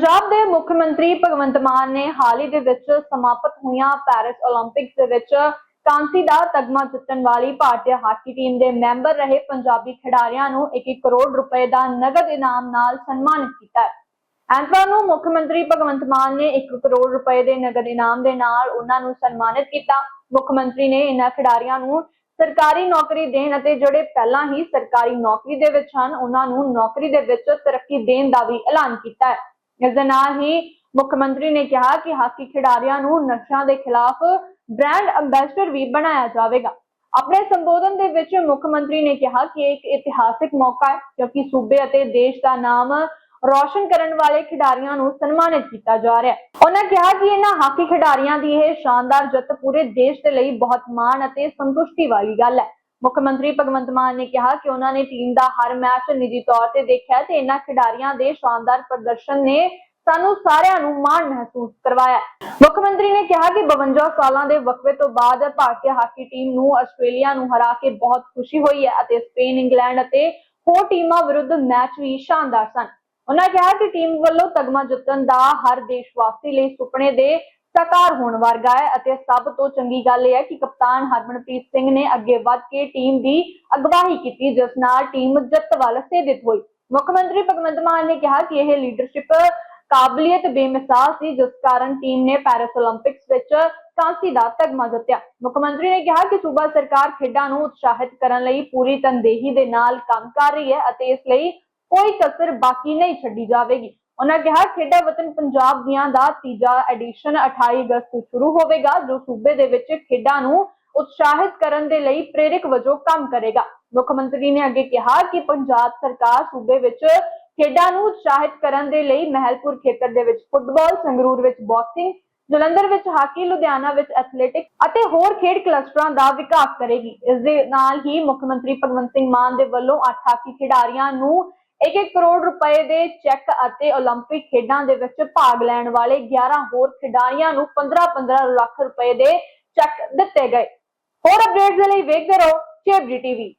ਪੰਜਾਬ ਦੇ ਮੁੱਖ ਮੰਤਰੀ ਭਗਵੰਤ ਮਾਨ ਨੇ ਹਾਲ ਹੀ ਦੇ ਵਿੱਚ ਸਮਾਪਤ ਹੋਈਆਂ ਪੈਰਿਸ 올림픽ਸ ਦੇ ਵਿੱਚ ਕਾਂਸੀ ਦਾ ਤਗਮਾ ਜਿੱਤਣ ਵਾਲੀ ਭਾਰਤੀ ਹਾਕੀ ਟੀਮ ਦੇ ਮੈਂਬਰ ਰਹੇ ਪੰਜਾਬੀ ਖਿਡਾਰੀਆਂ ਨੂੰ 1 ਕਰੋੜ ਰੁਪਏ ਦਾ ਨਗਦ ਇਨਾਮ ਨਾਲ ਸਨਮਾਨਿਤ ਕੀਤਾ ਐਂਤਵਾਰ ਨੂੰ ਮੁੱਖ ਮੰਤਰੀ ਭਗਵੰਤ ਮਾਨ ਨੇ 1 ਕਰੋੜ ਰੁਪਏ ਦੇ ਨਗਦ ਇਨਾਮ ਦੇ ਨਾਲ ਉਹਨਾਂ ਨੂੰ ਸਨਮਾਨਿਤ ਕੀਤਾ। ਮੁੱਖ ਮੰਤਰੀ ਨੇ ਇਹਨਾਂ ਖਿਡਾਰੀਆਂ ਨੂੰ ਸਰਕਾਰੀ ਨੌਕਰੀ ਦੇਣ ਅਤੇ ਜਿਹੜੇ ਪਹਿਲਾਂ ਹੀ ਸਰਕਾਰੀ ਨੌਕਰੀ ਦੇ ਵਿੱਚ ਹਨ, ਉਹਨਾਂ ਨੂੰ ਨੌਕਰੀ ਦੇ ਵਿੱਚ ਤਰੱਕੀ ਦੇਣ ਦਾ ਵੀ ਐਲਾਨ ਕੀਤਾ ਹੈ। ਇਸ ਦੇ ਨਾਲ ਹੀ ਮੁੱਖ ਮੰਤਰੀ ਨੇ ਕਿਹਾ ਕਿ ਹਾਕੀ ਖਿਡਾਰੀਆਂ ਨੂੰ ਨਸ਼ਿਆਂ ਦੇ ਖਿਲਾਫ ਬ੍ਰਾਂਡ ਅੰਬੈਸਡਰ ਵੀ ਬਣਾਇਆ ਜਾਵੇਗਾ। ਆਪਣੇ ਸੰਬੋਧਨ ਦੇ ਵਿੱਚ ਮੁੱਖ ਮੰਤਰੀ ਨੇ ਕਿਹਾ ਕਿ ਇਹ ਇੱਕ ਇਤਿਹਾਸਿਕ ਮੌਕਾ ਹੈ, ਕਿਉਂਕਿ ਸੂਬੇ ਅਤੇ ਦੇਸ਼ ਦਾ ਨਾਮ ਰੌਸ਼ਨ ਕਰਨ ਵਾਲੇ ਖਿਡਾਰੀਆਂ ਨੂੰ ਸਨਮਾਨਿਤ ਕੀਤਾ ਜਾ ਰਿਹਾ ਹੈ। ਉਹਨਾਂ ਕਿਹਾ ਕਿ ਇਹਨਾਂ ਹਾਕੀ ਖਿਡਾਰੀਆਂ ਦੀ ਇਹ ਸ਼ਾਨਦਾਰ ਜਿੱਤ ਪੂਰੇ ਦੇਸ਼ ਦੇ ਲਈ ਬਹੁਤ ਮਾਣ ਅਤੇ ਸੰਤੁਸ਼ਟੀ ਵਾਲੀ ਗੱਲ ਹੈ। ਮੁੱਖ ਮੰਤਰੀ ਭਗਵੰਤ ਮਾਨ ਨੇ ਕਿਹਾ ਕਿ ਉਹਨਾਂ ਨੇ ਟੀਮ ਦਾ ਹਰ ਮੈਚ ਨਿੱਜੀ ਤੌਰ ਤੇ ਦੇਖਿਆ ਤੇ ਇਹਨਾਂ ਖਿਡਾਰੀਆਂ ਦੇ ਸ਼ਾਨਦਾਰ ਪ੍ਰਦਰਸ਼ਨ ਨੇ ਸਾਨੂੰ ਸਾਰਿਆਂ ਨੂੰ ਮਾਣ ਮਹਿਸੂਸ ਕਰਵਾਇਆ। ਮੁੱਖ ਮੰਤਰੀ ਨੇ ਕਿਹਾ ਕਿ 52 ਸਾਲਾਂ ਦੇ ਵਕਫੇ ਤੋਂ ਬਾਅਦ ਭਾਰਤੀ ਹਾਕੀ ਟੀਮ ਨੂੰ ਆਸਟ੍ਰੇਲੀਆ ਨੂੰ ਹਰਾ ਕੇ ਬਹੁਤ ਖੁਸ਼ੀ ਹੋਈ ਹੈ ਅਤੇ ਸਪੇਨ, ਇੰਗਲੈਂਡ ਅਤੇ ਹੋਰ ਟੀਮਾਂ ਵਿਰੁੱਧ ਮੈਚ ਵੀ ਸ਼ਾਨਦਾਰ ਸਨ। ਉਹਨਾਂ ਕਿਹਾ ਕਿ ਟੀਮ ਵੱਲੋਂ ਤਗਮਾ ਜਿੱਤਣ ਦਾ ਹਰ ਦੇਸ਼ਵਾਸੀ ਲਈ ਸੁਪਨੇ ਦੇ ਸਾਕਾਰ ਹੋਣ ਵਰਗਾ ਹੈ ਅਤੇ ਸਭ ਤੋਂ ਚੰਗੀ ਗੱਲ ਇਹ ਹੈ ਕਿ ਕਪਤਾਨ ਹਰਮਨਪ੍ਰੀਤ ਸਿੰਘ ਨੇ ਅੱਗੇ ਵੱਧ ਕੇ ਟੀਮ ਦੀ ਅਗਵਾਈ ਕੀਤੀ, ਜਿਸ ਨਾਲ ਟੀਮ ਜਿੱਤ ਵੱਲ ਸੇਧਿਤ ਹੋਈ। ਮੁੱਖ ਮੰਤਰੀ ਭਗਵੰਤ ਮਾਨ ਨੇ ਕਿਹਾ ਕਿ ਇਹ ਲੀਡਰਸ਼ਿਪ ਕਾਬਲੀਅਤ ਬੇਮਿਸਾਲ ਸੀ, ਜਿਸ ਕਾਰਨ ਟੀਮ ਨੇ ਪੈਰਿਸ 올림픽ਸ ਵਿੱਚ ਕਾਂਸੀ ਦਾ ਤਗਮਾ ਜਿੱਤਿਆ। ਮੁੱਖ ਮੰਤਰੀ ਨੇ ਕਿਹਾ ਕਿ ਸੂਬਾ ਸਰਕਾਰ ਖੇਡਾਂ ਨੂੰ ਉਤਸ਼ਾਹਿਤ ਕਰਨ ਲਈ ਪੂਰੀ ਤਨਦੇਹੀ ਦੇ ਨਾਲ ਕੰਮ ਕਰ ਰਹੀ ਹੈ ਅਤੇ ਇਸ ਲਈ ਕੋਈ ਕਸਰ ਬਾਕੀ ਨਹੀਂ ਛੱਡੀ ਜਾਵੇਗੀ। ਉਹਨਾਂ ਕਿਹਾ, ਖੇਡਾਂ ਵਤਨ ਪੰਜਾਬ ਦੀਆਂ ਦਾ ਤੀਜਾ ਐਡੀਸ਼ਨ 28 ਅਗਸਤ ਤੋਂ ਸ਼ੁਰੂ ਹੋਵੇਗਾ, ਜੋ ਸੂਬੇ ਦੇ ਵਿੱਚ ਖੇਡਾਂ ਨੂੰ ਉਤਸ਼ਾਹਿਤ ਕਰਨ ਦੇ ਲਈ ਪ੍ਰੇਰਕ ਵਜੋਂ ਕੰਮ ਕਰੇਗਾ। ਮੁੱਖ ਮੰਤਰੀ ਨੇ ਅੱਗੇ ਕਿਹਾ ਕਿ ਪੰਜਾਬ ਸਰਕਾਰ ਸੂਬੇ ਵਿੱਚ ਖੇਡਾਂ ਨੂੰ ਉਤਸ਼ਾਹਿਤ ਕਰਨ ਦੇ ਲਈ ਮਹਿਲਪੁਰ ਖੇਤਰ ਦੇ ਵਿੱਚ ਫੁੱਟਬਾਲ, ਸੰਗਰੂਰ ਵਿੱਚ ਬਾਕਸਿੰਗ, ਜਲੰਧਰ ਵਿੱਚ ਹਾਕੀ, ਲੁਧਿਆਣਾ ਵਿੱਚ ਐਥਲੈਟਿਕ ਅਤੇ ਹੋਰ ਖੇਡ ਕਲਸਟਰਾਂ ਦਾ ਵਿਕਾਸ ਕਰੇਗੀ। ਇਸ ਦੇ ਨਾਲ ਹੀ ਮੁੱਖ ਮੰਤਰੀ ਭਗਵੰਤ ਸਿੰਘ ਮਾਨ ਦੇ ਵੱਲੋਂ ਅੱਠ ਹਾਕੀ ਖਿਡਾਰੀਆਂ ਨੂੰ 1-1 ਕਰੋੜ ਰੁਪਏ ਦੇ ਚੈੱਕ ਅਤੇ 올림픽 ਖੇਡਾਂ ਦੇ ਵਿੱਚ ਭਾਗ ਲੈਣ ਵਾਲੇ 11 ਹੋਰ ਖਿਡਾਰੀਆਂ ਨੂੰ 15-15 ਲੱਖ ਰੁਪਏ ਦੇ ਚੈੱਕ ਦਿੱਤੇ ਗਏ ਹੋਰ ਅਪਡੇਟਸ ਦੇ ਲਈ ਵੇਖਦੇ ਰਹੋ ਚੇਬਜੀ ਟੀਵੀ